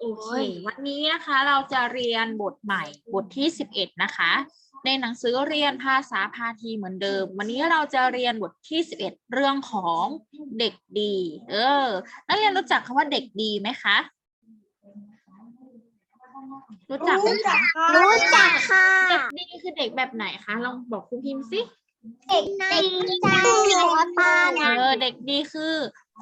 โอเควันนี้นะคะเราจะเรียนบทใหม่บทที่ 11 นะคะ ในหนังสือเรียนภาษาพาทีเหมือนเดิม วันนี้เราจะเรียนบทที่ 11 เรื่องของเด็กดี เออ นักเรียนรู้จักคำว่าเด็กดีไหมคะ รู้จักไหมคะรู้จักค่ะเด็กดีคือเด็กแบบไหนคะลองบอกครูพิมพ์สิ เด็กในใจหัวตาเออเด็กดีคือ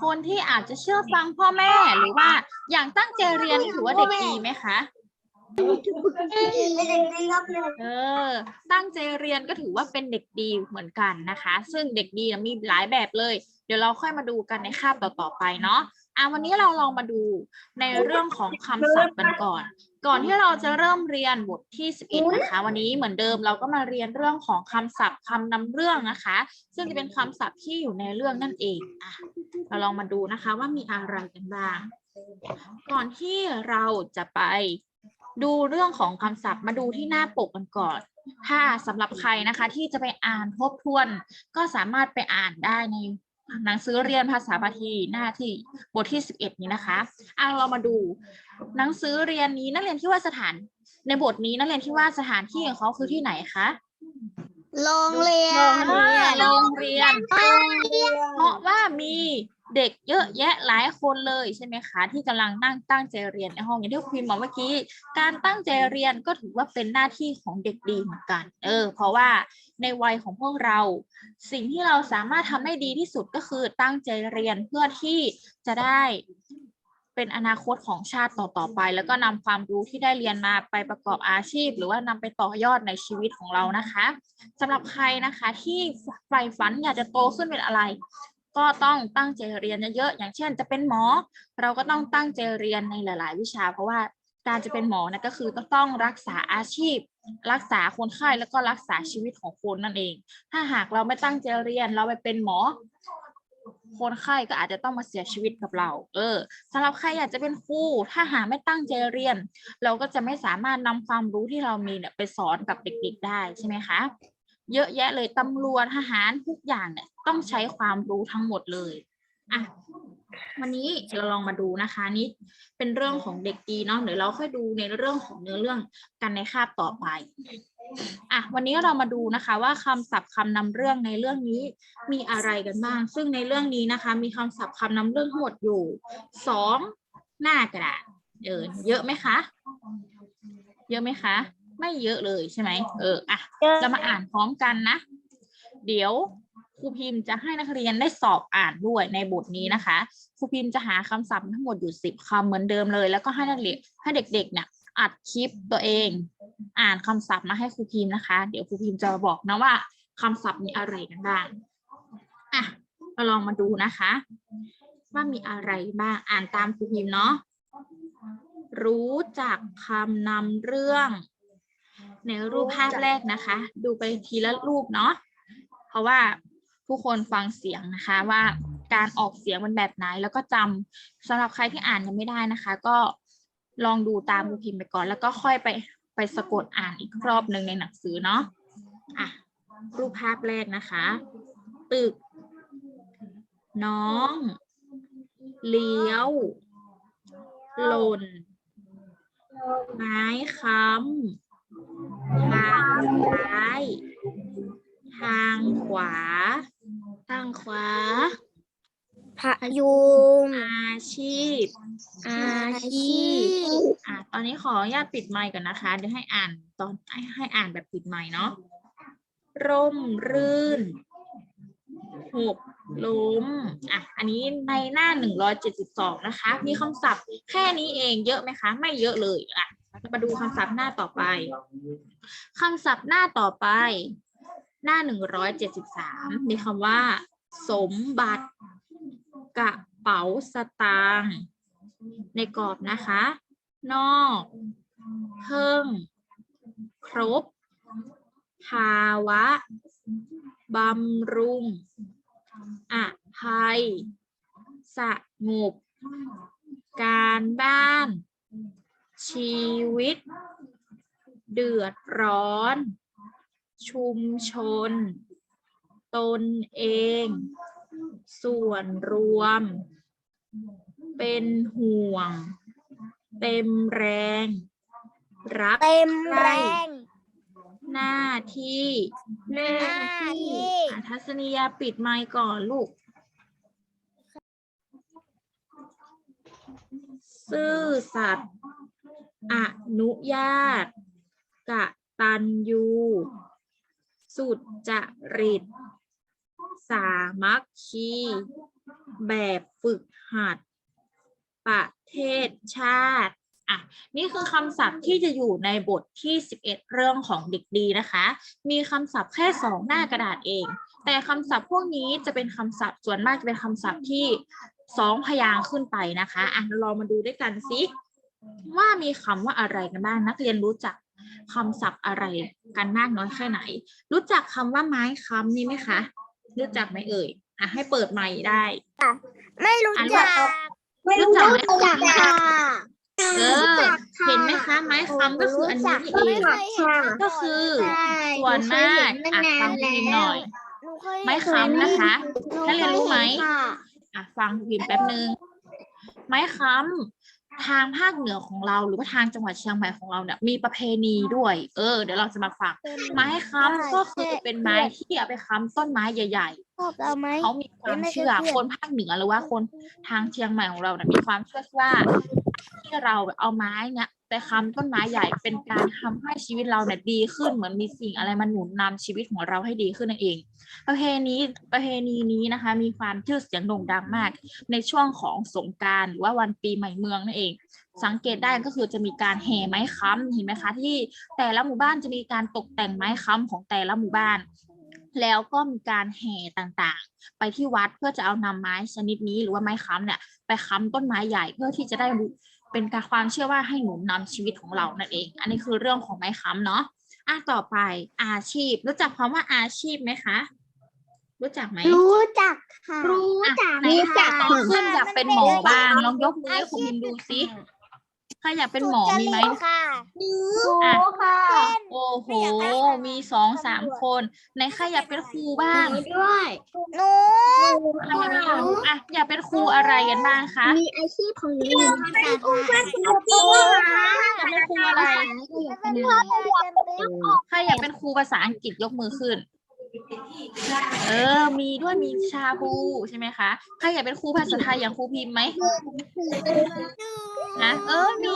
คนที่อาจจะเชื่อฟังพ่อแม่หรือว่าอย่างตั้งใจเรียนถือว่าเด็กดีไหมคะเออ ตั้งใจเรียนก็ถือว่าเป็นเด็กดีเหมือนกันนะคะ ซึ่งเด็กดีมีหลายแบบเลย เดี๋ยวเราค่อยมาดูกันในคาบต่อๆไปเนาะอะวันนี้เราลองมาดูในเรื่องของคำศัพท์กันก่อน ก่อนที่เราจะเริ่มเรียนบทที่ 11 นะคะ วันนี้เหมือนเดิมเราก็มาเรียนเรื่องของคำศัพท์คำนำเรื่องนะคะ ซึ่งจะเป็นคำศัพท์ที่อยู่ในเรื่องนั่นเองอะเราลองมาดูนะคะว่ามีอะไรกันบ้าง ก่อนที่เราจะไปดูเรื่องของคำศัพท์มาดูที่หน้าปกกันก่อน ถ้าสำหรับใครนะคะที่จะไปอ่านทบทวน ก็สามารถไปอ่านได้ใน หนังสือเรียนภาษาบาลีหน้าที่บทที่ 11 นี้นะคะอะเรามาดู หนังสือเรียนนี้นักเรียนที่ว่าสถาน ในบทนี้นักเรียนที่ว่าสถานที่ของเขาคือที่ไหนคะโรงเรียนโรงเรียนโรงเรียนเพราะว่ามี เด็กเยอะแยะหลายคนเลยใช่ไหมคะที่กำลังนั่งตั้งใจเรียนในห้องอย่างที่ครูพิมบอกเมื่อกี้ การตั้งใจเรียนก็ถือว่าเป็นหน้าที่ของเด็กดีเหมือนกัน เออ เพราะว่าในวัยของพวกเรา สิ่งที่เราสามารถทำได้ดีที่สุดก็คือตั้งใจเรียนเพื่อที่จะได้เป็นอนาคตของชาติต่อ ๆ ไป แล้วก็นำความรู้ที่ได้เรียนมาไปประกอบอาชีพ หรือว่านำไปต่อยอดในชีวิตของเรานะคะสำหรับใครนะคะที่ใฝ่ฝันอยากจะโตขึ้นเป็นอะไร ก็ต้องตั้งใจเรียนเยอะๆอย่างเช่น จะเป็นหมอ เราก็ต้องตั้งใจเรียนในหลาย ๆ วิชา เพราะว่าการจะเป็นหมอนะก็คือก็ต้องรักษาอาชีพ รักษาคนไข้แล้วก็รักษาชีวิตของคนนั่นเอง ถ้าหากเราไม่ตั้งใจเรียนเราไปเป็นหมอ คนไข้ก็อาจจะต้องมาเสียชีวิตกับเรา เออสำหรับใครอยากจะเป็นครูถ้าหากไม่ตั้งใจเรียน เราก็จะไม่สามารถนำความรู้ที่เรามีเนี่ยไปสอนกับเด็ก ๆ ได้ใช่ไหมคะ เยอะแยะเลยตำรวจทหารทุกอย่างเนี่ยต้องใช้ความรู้ทั้งหมดเลยอะวันนี้เราลองมาดูนะคะนี่เป็นเรื่องของเด็กดีเนาะเดี๋ยวเราค่อยดูในเรื่องของเนื้อเรื่องกันในคาบต่อไปอะวันนี้เรามาดูนะคะว่าคำศัพท์คำนำเรื่องในเรื่องนี้มีอะไรกันบ้าง ซึ่งในเรื่องนี้นะคะ มีคำศัพท์คำนำเรื่องทั้งหมดอยู่สองหน้ากระดาษเออเยอะไหมคะ เยอะไหมคะ ไม่เยอะเลยใช่ไหมเอออะจะมาอ่านพร้อมกันนะ เดี๋ยวครูพิมพ์จะให้นักเรียนได้สอบอ่านด้วยในบทนี้นะคะครูพิมพ์จะหาคำศัพท์ทั้งหมดอยู่สิบคำเหมือนเดิมเลย แล้วก็ให้นักเรียนให้เด็กๆเนี่ยอัดคลิปตัวเอง อ่านคำศัพท์มาให้ครูพิมพ์นะคะ เดี๋ยวครูพิมพ์จะบอกนะว่าคำศัพท์มีอะไรกันบ้างอะเราลองมาดูนะคะ ว่ามีอะไรบ้างอ่านตามครูพิมพ์เนาะรู้จักคำนำเรื่อง ในรูปภาพแรกนะคะ ดูไปทีละรูปเนาะเพราะว่าผู้คนฟังเสียงนะคะว่าการออกเสียงมันแบบไหน แล้วก็จำสำหรับใครที่อ่านยังไม่ได้นะคะ ก็ลองดูตามรูพิมพ์ไปก่อน แล้วก็ค่อยไปไปสะกดอ่านอีกรอบหนึ่งในหนังสือเนาะอะรูปภาพแรกนะคะ ตึก น้อง เลี้ยว หล่น ไม้ค้ำ ทางซ้าย ทางขวา ทางขวา พยุง อาชีพ อาชีพ อะ ตอนนี้ขออนุญาตปิดไมค์ก่อนนะคะ เดี๋ยวให้อ่านตอนให้ให้อ่านแบบปิดไมค์เนาะ ร่มรื่น หกล้ม อะ อันนี้ในหน้าหนึ่งร้อยเจ็ดสิบสองนะคะ มีคำศัพท์แค่นี้เองเยอะไหมคะ ไม่เยอะเลย อะเรา มาดูคำศัพท์หน้าต่อไปคำศัพท์หน้าต่อไป หน้าหนึ่งร้อยเจ็ดสิบสามมีคำว่า สมบัติ กระเป๋าสตางค์ในกรอบนะคะ นอก เพิ่ม ครบ ภาวะ บำรุงอภัย สงบ การบ้าน ชีวิต เดือดร้อน ชุมชน ตนเอง ส่วนรวม เป็นห่วง เต็มแรง รับเต็มแรง หน้าที่หน้าที่อะทัศนียาปิดไมค์ก่อนลูก ซื่อสัตย์อ นุญาตกะตันยู สุดจริต สามัคคี แบบฝึกหัด ประเทศชาติ อะ นี่คือคำศัพท์ที่จะอยู่ในบทที่ 11 เรื่องของเด็กดีนะคะ มีคำศัพท์แค่สองหน้ากระดาษเอง แต่คำศัพท์พวกนี้จะเป็นคำศัพท์ส่วนมากจะเป็นคำศัพท์ที่สองพยางค์ขึ้นไปนะคะ อะ เรามาดูด้วยกันสิ ว่ามีคำว่าอะไรกันบ้างนักเรียนรู้จักคำศัพท์อะไรกันมากน้อยแค่ไหน รู้จักคำว่าไม้ค้ำนี่ไหมคะ รู้จักไหมเอ่ยอะให้เปิดไมค์ได้ ไม่รู้อันจักว่ารู้จักไหมจักค่ะเออเห็นไหมคะไม้ค้ำก็คืออันนี้นี่เองก็คือส่วนมากอะฟังพิมพ์หน่อย ไม้ค้ำนะคะนักเรียนรู้ไหมอะฟังพิมพ์แป๊บนึงไม้ค้ำ ทางภาคเหนือของเราหรือว่าทางจังหวัดเชียงใหม่ของเราเนี่ยมีประเพณีด้วย เออ เดี๋ยวเราจะมาฟังไม้ค้ำก็คือเป็นไม้ที่เอาไปค้ำต้นไม้ใหญ่ชอบเราไหมๆเขามีความเชื่อไม่เคยเชื่อคนภาคเหนือหรือว่าคนทางเชียงใหม่ของเราเนี่ยมีความเชื่อว่าที่เราเอาไม้เนี่ย ไปค้ำต้นไม้ใหญ่เป็นการทำให้ชีวิตเราเนี่ยดีขึ้นเหมือนมีสิ่งอะไรมาหนุนนำชีวิตของเราให้ดีขึ้นนั่นเอง ประเพณีประเพณีนี้นะคะ มีความชื่อเสียงโด่งดังมาก ในช่วงของสงกรารหรือว่าวันปีใหม่เมืองนั่นเอง สังเกตได้ก็คือจะมีการแห่ไม้ค้ำเห็นไหมคะ ที่แต่ละหมู่บ้านจะมีการตกแต่งไม้ค้ำของแต่ละหมู่บ้านแล้วก็มีการแห่ต่างๆ ไปที่วัดเพื่อจะเอานำไม้ชนิดนี้หรือว่าไม้ค้ำเนี่ยไปค้ำต้นไม้ใหญ่เพื่อที่จะได้ เป็นการความเชื่อว่าให้หนุนนำชีวิตของเรานั่นเอง อันนี้คือเรื่องของไม้ค้ำเนาะอะต่อไปอาชีพ รู้จักคำว่าอาชีพไหมคะ รู้จักไหมรู้จักค่ะรู้จักไหนใครโตขึ้นอยากเป็นหมอบ้างลองยกมือให้คุณพิมดูสิใค รอยากเป็นหมอมีไหม ค่ะอะ ค่ะ โอ้โห มีสองสามคน ไหนใครอยากเป็นครูบ้างด้วยหนูใครอยากเป็นครูอะอยากเป็นครูอะไรกันบ้างคะมีอาชีพของหนูภาษาไทยอยากเป็นครูอะไร เป็นใครอยากเป็นครูภาษาอังกฤษยกมือขึ้น เออ มีด้วยมีชาบูใช่ไหมคะ ใครอยากเป็นครูภาษาไทยอย่างครูพิมพ์ไหมนะเออ มี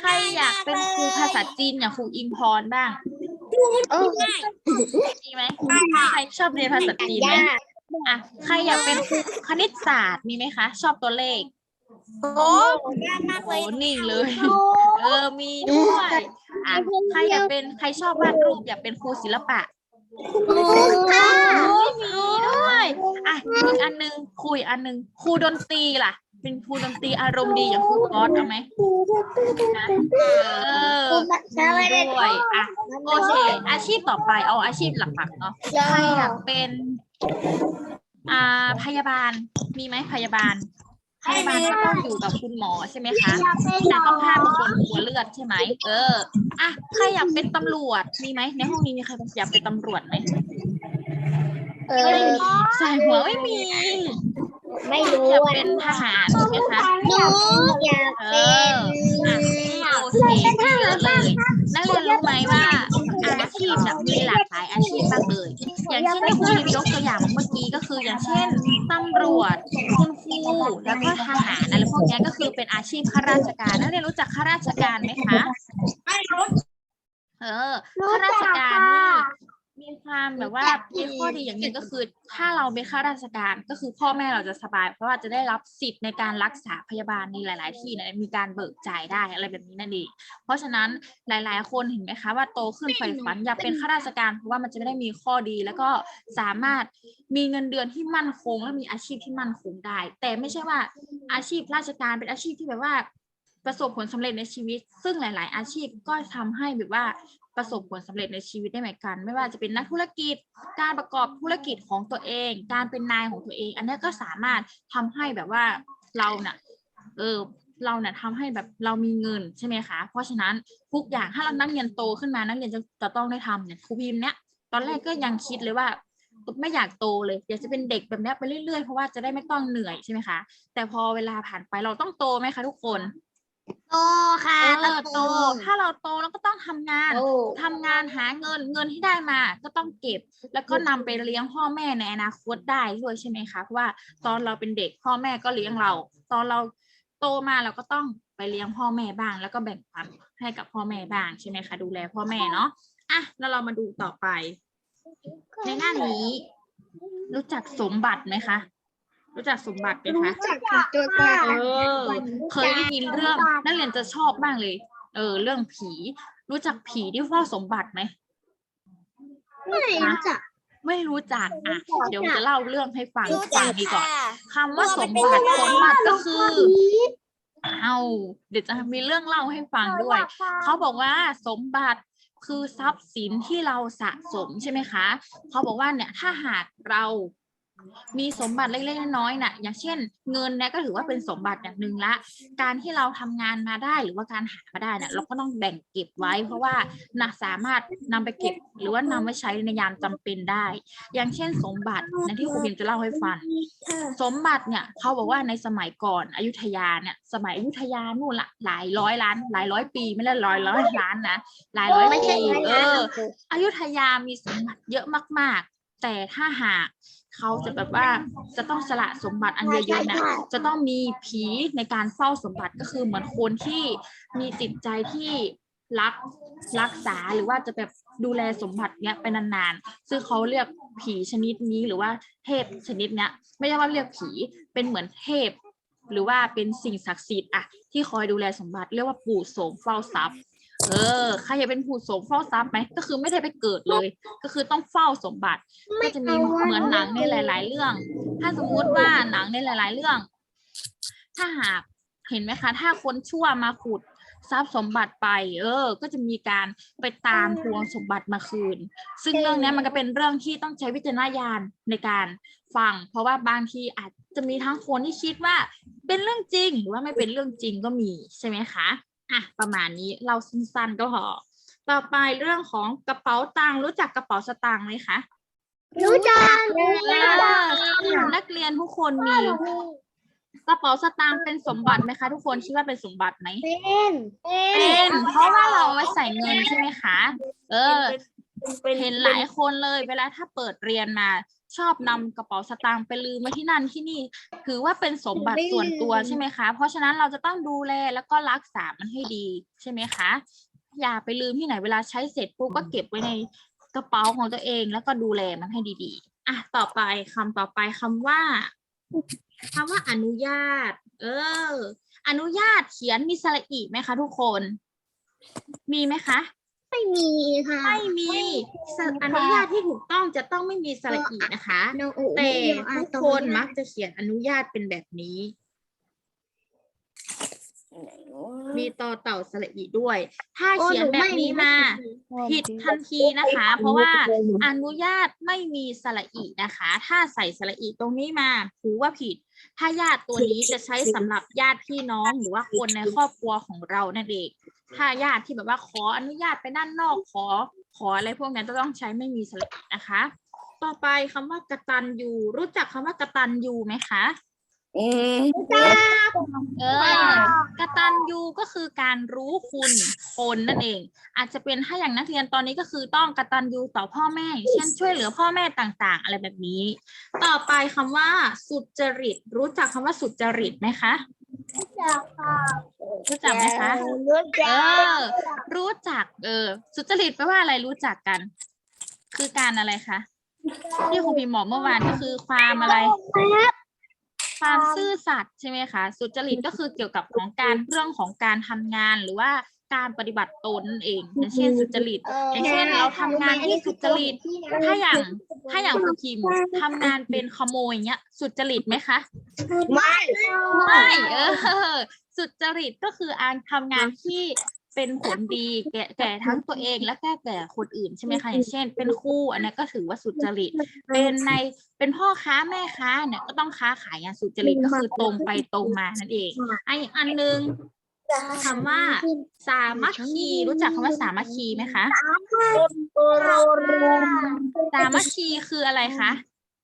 ใครอยากเป็นครูภาษาจีนอย่างครูอิงพรบ้างมีไหมใครชอบเรียนภาษาจีนไหมอะใครอยากเป็นครูคณิตศาสตร์มีไหมคะ ชอบตัวเลขโอ้ยากมากโอ้เลยนิ่งเลย เออ มีด้วยอะใครอยากเป็นใครชอบวาดรูปอยากเป็นครูศิลปะ ค่ะโอ้ยมีด้วยอะอีกอันหนึงครูอีกอันหนึงครูดนตรีล่ะ เป็นครูดนตรีอารมณ์ดีอย่างครูก๊อตเอาไหมนะเออมีด้วยอะโอเค อาชีพต่อไปเอาอาชีพหลักๆเนาะใครอยากเป็น อ่าพยาบาลมีไหมพยาบาล พยาบาลก็ต้องอยู่กับคุณหมอใช่ไหมคะแต่ต้องห้ามเป็นคนกลัวเลือดใช่ไหมเอออะใครอยากเป็นตำรวจมีไหมในห้องนี้มีใครอยากเป็นตำรวจไหมเอไม่อมีใส่หัวไม่มี ไม่รู้อยากเป็นทหารใช่ไหมคะหนูอยากเอเป็อนอะโอเคมีเยอะเลยนักเรียนรู้ไหมว่า อาชีพเนี่ยมีหลากหลายอาชีพมากเลย อย่างเช่นที่ครูพิมยกตัวอย่างเมื่อกี้ก็คือ อย่างเช่นตำรวจคุณครูแล้วก็ทหารอะไรพวกเนี้ยก็คือเป็นอาชีพข้าราชการนักเรียนรู้จักข้าราชการไหมคะเออข้าราชการนี่ มีความแบบว่ามีข้อดีอย่างหนึงก็คือ ถ้าเราเป็นข้าราชการก็คือพ่อแม่เราจะสบาย เพราะว่าจะได้รับสิทธิ์ในการรักษาพยาบาลในหลาย ๆ ที่เนี่ยมีการเบิกจ่ายได้อะไรแบบนี้นั่นเองเพราะฉะนั้นหลาย ๆ คนเห็นไหมคะว่าโตขึ้นใฝ่ฝันอยากเป็นข้าราชการ เพราะว่ามันจะไม่ได้มีข้อดี แล้วก็สามารถมีเงินเดือนที่มั่นคง และมีอาชีพที่มั่นคงได้ แต่ไม่ใช่ว่าอาชีพราชการเป็นอาชีพที่แบบว่าประสบผลสำเร็จในชีวิต ซึ่งหลาย ๆ อาชีพก็ทำให้แบบว่า ประสบผลสำเร็จในชีวิตได้เหมือนกัน ไม่ว่าจะเป็นนักธุรกิจ การประกอบธุรกิจของตัวเอง การเป็นนายของตัวเอง อันนี้ก็สามารถทำให้แบบว่าเราเน่ะเออเราเนี่ยทำให้แบบเรามีเงินใช่ไหมคะ เพราะฉะนั้นทุกอย่างถ้าเรานักเรียนโตขึ้นมานักเรียนจะจะต้องได้ทำเนี่ยครูพิมพ์เนี้ยตอนแรกก็ยังคิดเลยว่าไม่อยากโตเลยอยากจะเป็นเด็กแบบนี้ไปเรื่อยๆเพราะว่าจะได้ไม่ต้องเหนื่อยใช่ไหมคะ แต่พอเวลาผ่านไปเราต้องโตไหมคะทุกคน โตค่ะเออโต ถ้าเราโตเราก็ต้องทำงาน โต ทำงานหาเงินเงินที่ได้มาก็ต้องเก็บ แล้วก็นำไปเลี้ยงพ่อแม่ในอนาคตได้ด้วยใช่ไหมคะเพราะว่าตอนเราเป็นเด็กพ่อแม่ก็เลี้ยงเรา ตอนเราโตมาเราก็ต้องไปเลี้ยงพ่อแม่บ้าง แล้วก็แบ่งปันให้กับพ่อแม่บ้างใช่ไหมคะดูแลพ่อแม่เนาะอะแล้วเรามาดูต่อไป ในหน้านี้ รู้จักสมบัติไหมคะ รู้จักสมบัติไหมคะ จักค่ะตัวกลางเออ เคยได้ยินเรื่องนักเรียนจะชอบมากเลย เออ เรื่องผี รู้จักผีที่เฝ้าสมบัติไหม ไม่รู้จัก ไม่รู้จักอะ เดี๋ยวจะเล่าเรื่องให้ฟังรู้ฟัจังกดีก่อนค่ะคำว่าสมบัติสมบัติก็คือเอาเดี๋ยวจะมีเรื่องเล่าให้ฟังด้วย เขาบอกว่าสมบัติคือทรัพย์สินที่เราสะสมใช่ไหมคะ เขาบอกว่าเนี่ยถ้าหากเรา มีสมบัติเล็กๆน้อยๆน่ะอย่างเช่น เงินเนี่ยก็ถือว่าเป็นสมบัติอย่างหนึ่งละ การที่เราทำงานมาได้หรือว่าการหามาได้เนี่ยเราก็ต้องแบ่งเก็บไว้ เพราะว่าน่ะสามารถนำไปเก็บหรือว่านำไว้ใช้ในยามจำเป็นได้ อย่างเช่นสมบัติในที่ครูพิมจะเล่าให้ฟังสมบัติเนี่ยเขาบอกว่าในสมัยก่อนอยุธยาเนี่ยสมัยอยุธยานู่นละหลายร้อยล้าน หลายร้อยปีไม่ได้ร้อยร้อยล้านนะหลายร้อยไม่ใช่ปีร้อยเอล้านออยุธยามีสมบัติเยอะมากๆ แต่ถ้าหากเขาจะแบบว่าจะต้องสละสมบัติอันเยอะๆนะจะต้องมีผีในการเฝ้าสมบัติก็คือเหมือนคนที่มีจิตใจที่รักรักษาหรือว่าจะแบบดูแลสมบัติเนี้ยไปนานๆ ซึ่งเขาเรียกผีชนิดนี้หรือว่าเทพชนิดเนี้ย ไม่ใช่ว่าเรียกผีเป็นเหมือนเทพ หรือว่าเป็นสิ่งศักดิ์สิทธิ์อะที่คอยดูแลสมบัติเรียกว่าปู่โสมเฝ้าทรัพย์ เออใครอยากเป็นผู้สมเฝ้าทรัพย์ไหมก็คือไม่ได้ไปเกิดเลย ก็คือต้องเฝ้าสมบัติ ก็จะมีเหมือนหนังในหลาย ๆ เรื่อง ถ้าสมมุติว่าหนังในหลาย ๆ เรื่อง ถ้าหากเห็นไหมคะ ถ้าคนชั่วมาขุดทรัพย์สมบัติไป เออ ก็จะมีการไปตามทวงสมบัติมาคืน ซึ่งเรื่องเนี้ยมันก็เป็นเรื่องที่ต้องใช้วิจารณญาณในการฟัง เพราะว่าบางทีอาจจะมีทั้งคนที่คิดว่า เป็นเรื่องจริงหรือว่าไม่เป็นเรื่องจริงก็มีใช่ไหมคะ อะประมาณนี้เราสั้นๆก็พอ ต่อไปเรื่องของกระเป๋าตังค์รู้จักกระเป๋าสตางค์ไหมคะรู้จักเออนักเรียนทุกคนมี กระเป๋าสตางค์เป็นสมบัติไหมคะ ทุกคนคิดว่าเป็นสมบัติไหมเป็นเป็เป็นเพราะว่าเราเอาไว้ใส่เงินใช่ไหมคะ เออ เห็นหลายคนเลย เวลาถ้าเปิดเรียนมา ชอบนำกระเป๋าสตางค์ไปลืมไว้ที่นั่นที่นี่ ถือว่าเป็นสมบัติส่วนตัวใช่ไหมคะ เพราะฉะนั้นเราจะต้องดูแลแล้วก็รักษามันให้ดีใช่ไหมคะ อย่าไปลืมที่ไหนเวลาใช้เสร็จปุ๊บก็เก็บไว้ในกระเป๋าของตัวเองแล้วก็ดูแลมันให้ดีๆ อะ ต่อไปคำต่อไปคำว่าคำว่าอนุญาต เออ อนุญาตเขียนมีสระอีไหมคะ ทุกคน มีไหมคะ ไม่มีค่ะ ไม่มีสอนุญาตที่ถูกต้องจะต้องไม่มีสระอีนะคะโนโอแต่โอทุกคนมักจะเขียนอนุญาตเป็นแบบนี้ มีต่อเต่าสระอีด้วย ถ้าเขียนแบบนี้มาผิดทันทีนะคะ เพราะว่าอนุญาตไม่มีสระอีนะคะ ถ้าใส่สระอีตรงนี้มาถือว่าผิด ถ้าญาติตัวนี้จะใช้สำหรับญาติพี่น้องหรือว่าคนในครอบครัวของเรานั่นเอง ถ้าญาติที่แบบว่าขออนุญาตไปด้านนอกขอ ขออะไรพวกนั้นจะต้องใช้ไม่มีสระอีนะคะ ต่อไปคำว่ากตัญญูรู้จักคำว่ากตัญญูไหมคะอืมเออกตัญญูก็คือการรู้คุณคนนั่นเอง อาจจะเป็นถ้าอย่างนักเรียนตอนนี้ก็คือต้องกตัญญูต่อพ่อแม่อย่างเช่นช่วยเหลือพ่อแม่ต่าง ๆ อะไรแบบนี้ ต่อไปคำว่าสุจริต รู้จักคำว่าสุจริตไหมคะ รู้จักไหมคะ รู้เอจักอรู้จัก เออ สุจริตแปลว่าอะไรรู้จักกัน คือการอะไรคะที่ครูพิมพ์บอกเมื่อวานก็คือความอะไร ความซื่อสัตย์ใช่ไหมคะ สุจริตก็คือเกี่ยวกับของการเรื่องของการทำงานหรือว่า การปฏิบัติตนนั่นเองอย่างเช่นสุจริตอย่างเช่นเราทำงานที่สุจริต ถ้าอย่างถ้าอย่างครูพิมพ์ทำงานเป็นขโมยเงี้ย สุจริตไหมคะไม่ไม่เออ สุจริตก็คือการทำงานที่เป็นผลดีแก่แก่ทั้งตัวเองและแก่แก่คนอื่นใช่ไหมคะอย่างเช่น เป็นครู่อันนี้นก็ถือว่าสุจริต เป็นในเป็นพ่อค้าแม่ค้าเนี่ยก็ต้องค้าขายอย่างสุจริตก็คือตรงไปตรงมานั่นเองไอะอีกอันหนึง คำว่า สามัคคีรู้จักคำว่าสามัคคีไหมคะสามัคคีคืออะไรคะ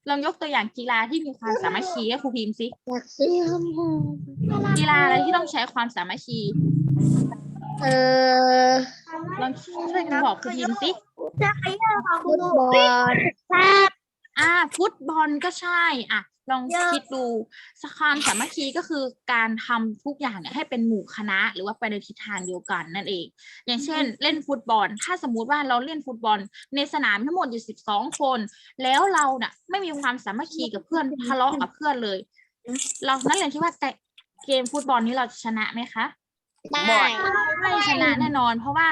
ลองยกตัวอย่างกีฬาที่มีความสามัคคีให้ครูพิมพ์สิอยากซื้อขนมกีฬาอะไรที่ต้องใช้ความสามัคคีเออลองช่วยกันบอกครูพิมพ์สิฟุตบอล อ่าฟุตบอลก็ใช่อะลองคิดดูความสามัคคีก็คือการทำทุกอย่างเนี่ยให้เป็นหมู่คณะ หรือว่าไปในทิศทางเดียวกันนั่นเอง อย่างเช่น เล่นฟุตบอล ถ้าสมมุติว่าเราเล่นฟุตบอล ในสนามทั้งหมดอยู่สิบสองคน แล้วเราเนี่ยไม่มีความสามัคคีกับเพื่อนทะเลาะกับเพื่อนเลย เรานั่นเลยคิดว่าแต่เกมฟุตบอลนี้เราจะชนะไหมคะได้ไม่ชนะแน่นอน เพราะว่า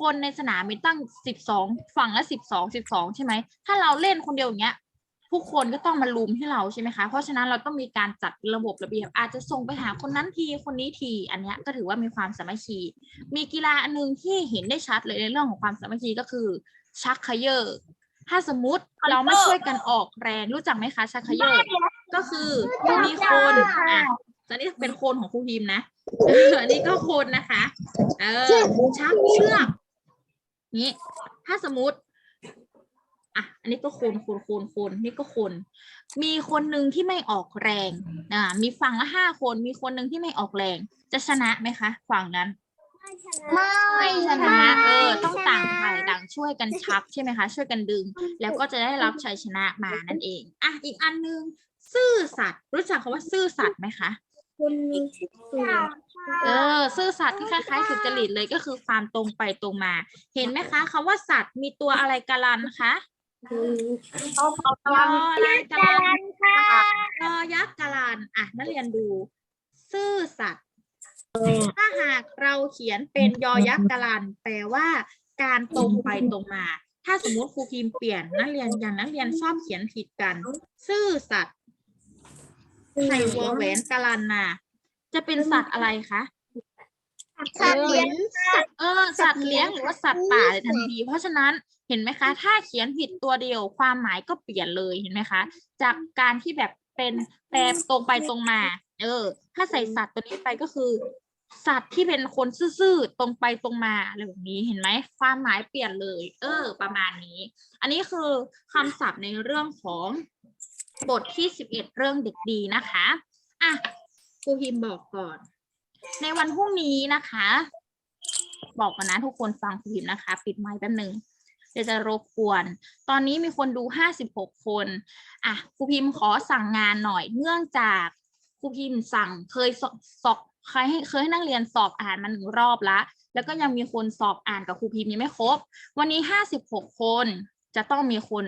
คนในสนามมีตั้งสิบสองฝั่งละสิบสองสิบสองใช่ไหมถ้าเราเล่นคนเดียวอย่างเงี้ย ผู้คนก็ต้องมาลุมให้เราใช่ไหมคะ เพราะฉะนั้นเราต้องมีการจัดระบบระเบียบ อาจจะส่งไปหาคนนั้นทีคนนี้ที อันเนี้ยก็ถือว่ามีความสามัคคี มีกีฬาอันหนึงที่เห็นได้ชัดเลยในเรื่องของความสามัคคีก็คือชักเขยอถ้าสมมุติเราไม่ช่วยกันออกแรงรู้จักไหมคะชักเขยอก็คือมีคนอะตอนนี้เป็นโคนของครูพิมพ์นะเอออันนี้ก็โคนนะคะ เออชักเชือกนี้ถ้าสมมติ อะอันนี้ก็โคนโคนโคนโคนนี่ก็โคนมีคนหนึ่งที่ไม่ออกแรงอ่ามีฝั่งละห้าคน มีคนหนึ่งที่ไม่ออกแรง จะชนะไหมคะฝั่งนั้นไม่ชนะเออต้องต่างฝ่ายต่างช่วยกันชักใช่ไหมคะ ช่วยกันดึง แล้วก็จะได้รับชัยชนะมานั่นเองอะอีกอันหนึงซื่อสัตย์รู้จักคำว่าซื่อสัตย์ไหมคะคุณมีตัวเออ ซื่อสัตย์ที่คล้ายๆสุจริตเลยก็คือความตรงไปตรงมา เห็นไหมคะคำว่าสัตว์มีตัวอะไรการันคะ ยออะไรการันยอยักษ์การันอะนักเรียนดู ซื่อสัตย์ถ้าหากเราเขียนเป็นยอยักษ์การันแปลว่า การตรงไปตรงมา ถ้าสมมติครูพิมพ์เปลี่ยนนักเรียนอย่างนักเรียนชอบเขียนผิดกัน ซื่อสัตย์ใส่วอแหวนการันนาจะเป็นสัตว์อะไรคะ สัตว์เลี้ยงเออสัตว์เลี้ยงหรือว่าสัตว์ป่าเลยทันทีเพราะฉะนั้นเห็นไหมคะ ถ้าเขียนผิดตัวเดียวความหมายก็เปลี่ยนเลยเห็นไหมคะ จากการที่แบบเป็นแปลตรงไปตรงมา เออ ถ้าใส่สัตว์ตัวนี้ไปก็คือ สัตว์ที่เป็นคนซื่อๆตรงไปตรงมาอะไรแบบนี้เห็นไหมความหมายเปลี่ยนเลย เออ ประมาณนี้ อันนี้คือคำศัพท์ในเรื่องของบทที่สิบเอ็ดเรื่องเด็กดีนะคะอะครูพิมพ์บอกก่อน ในวันพรุ่งนี้นะคะ บอกกันนะทุกคนฟังครูพิมพ์นะคะ ปิดไมค์แป๊บหนึ่งเดี๋ยวจะรบกวน ตอนนี้มีคนดูห้าสิบหกคน อะครูพิมพ์ขอสั่งงานหน่อย เนื่องจากครูพิมพ์สั่งเคยสอบสอบเคยให้เคยให้นักเรียนสอบอ่านมาหนึ่งรอบละ แล้วก็ยังมีคนสอบอ่านกับครูพิมพ์ยังไม่ครบ วันนี้ห้าสิบหกคน จะต้องมีคน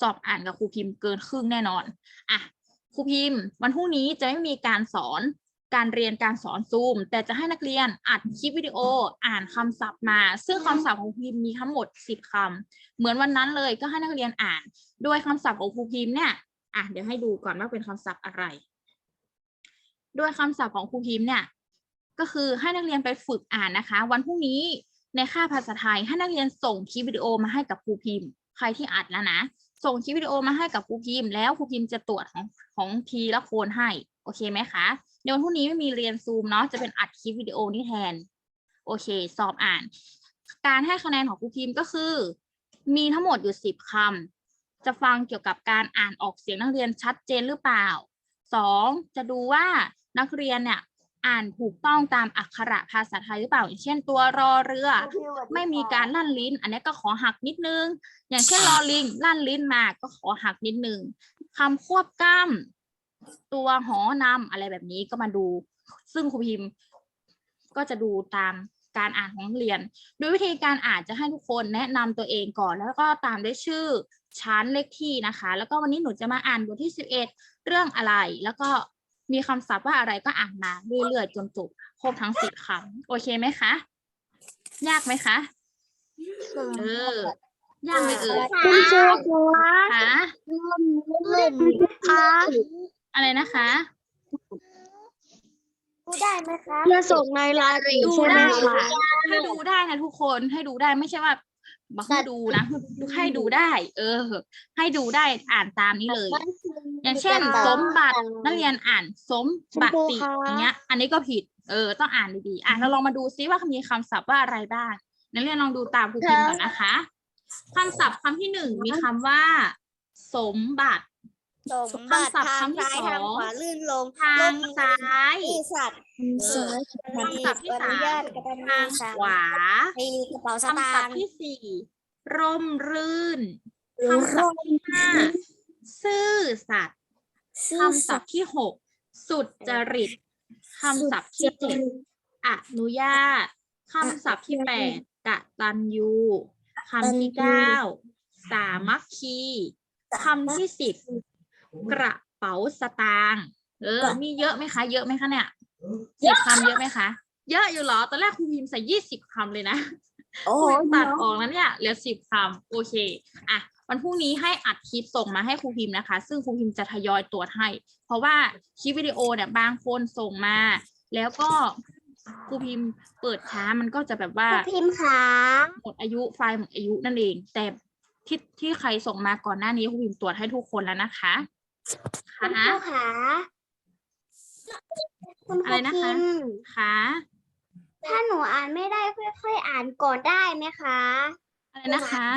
สอบอ่านกับครูพิมพ์เกินครึ่งแน่นอน อะครูพิมพ์ วันพรุ่งนี้จะไม่มีการสอน การเรียนการสอนซูม แต่จะให้นักเรียนอัดคลิปวิดีโออ่านคำศัพท์มา ซึ่งคำศัพท์ของครูพิมมีทั้งหมดสิบคำเหมือนวันนั้นเลยก็ให้นักเรียนอ่าน โดยคำศัพท์ของครูพิมเนี่ยอะเดี๋ยวให้ดูก่อนว่าเป็นคำศัพท์อะไร โดยคำศัพท์ของครูพิมเนี่ยก็คือให้นักเรียนไปฝึกอ่านนะคะ วันพรุ่งนี้ในค่าภาษาไทยให้นักเรียนส่งคลิปวิดีโอมาให้กับครูพิมพ์ ใครที่อัดแล้วนะ ส่งคลิปวิดีโอมาให้กับครูพิมพ์ แล้วครูพิมพ์จะตรวจของของทีละโคนให้ โอเคไหมคะ เดี๋ยววันพรุ่งนี้ไม่มีเรียนซูมเนาะจะเป็นอัดคลิปวิดีโอนี่แทน โอเค สอบอ่าน การให้คะแนนของครูพิมพ์ก็คือ มีทั้งหมดอยู่สิบคำจะฟังเกี่ยวกับการอ่านออกเสียงนักเรียนชัดเจนหรือเปล่าสองจะดูว่านักเรียนเนี่ยอ่านถูกต้องตามอักขระภาษาไทยหรือเปล่า อย่างเช่นตัวรอเรือ ไม่มีการลั่นลิ้น อันนี้ก็ขอหักนิดนึง อย่างเช่นลอลิงลั่นลิ้นมาก็ขอหักนิดนึงคำควบกล้ำ ตัวหอนำอะไรแบบนี้ก็มาดู ซึ่งครูพิมพ์ก็จะดูตามการอ่านของนักเรียน โดยวิธีการอ่านจะให้ทุกคนแนะนำตัวเองก่อน แล้วก็ตามด้วยชื่อชั้นเลขที่นะคะ แล้วก็วันนี้หนูจะมาอ่านบทที่สิบเอ็ดเรื่องอะไร แล้วก็มีคำศัพท์ว่าอะไรก็อ่านมาเรื่อยๆจนจบครบทั้งสิบคำโอเคไหมคะ ยากไหมคะเออยากไหมเอ่ยคุณครูคะคะเล่นคะ อะไรนะคะดูได้ไหมคะจะส่งในไลน์ดูใช่ไหมได้คะค่ะให้ดูได้นะทุกคนให้ดูได้ไม่ใช่ว่าบอกให้ดูนะให้ดูได้ เออ ให้ดูได้อ่านตามนี้เลย อย่างเช่น สมบัตินักเรียนอ่านสมบัติอย่างเงี้ย อันนี้ก็ผิด เออ ต้องอ่านดีๆอะเราลองมาดูซิว่ามีคำศัพท์ว่าอะไรบ้างนักเรียนลองดูตามครูพิมพ์ก่อนนะคะคำศัพท์คำที่หนึ่งมีคำว่า สมบัติ สมบัติคำศัพท์ทางคำที่ซ้ายสองทางขวาลื่นลงทางซ้ายที่สัตว์เสือคำศัพท์ที่สามอนุญาตกระทำทางขวามีกระเป๋าสคำตาศัพงท์ค์ที่สี่ร่มรื่นคำศัพท์ที่ห้าซื่อสัตย์คำศัพท์ที่หกสุจริตคำศัพท์ที่เจ็ดอนุญาตคำศัพท์ที่แปดกตัญญูคำที่เก้าสามัคคีคำที่สิบ กระเป๋าสตางค์เออ มีเยอะไหมคะ เยอะไหมคะเนี่ยสิบคำเยอะไหมคะ เยอะอยู่เหรอ ตอนแรกครูพิมพ์ใส่ยี่สิบคำเลยนะโอ้ครูตัดออกแล้วเนี่ยเหลือสิบคำโอเค อะวันพรุ่งนี้ให้อัดคลิปส่งมาให้ครูพิมพ์นะคะ ซึ่งครูพิมพ์จะทยอยตรวจให้ เพราะว่าคลิปวิดีโอเนี่ยบางคนส่งมา แล้วก็ครูพิมพ์เปิดช้ามันก็จะแบบว่าพิมพ์ขาหมดอายุไฟล์หมดอายุนั่นเอง แต่ที่ที่ใครส่งมาก่อนหน้านี้ครูพิมพ์ตรวจให้ทุกคนแล้วนะคะ คุณค่ะครูขาคุณคอะไรรูนะคะ พิมพ์ค่ะถ้าหนูอ่านไม่ได้ค่อยๆอ่านก่อนได้ไหมคะ อะไรนะคะ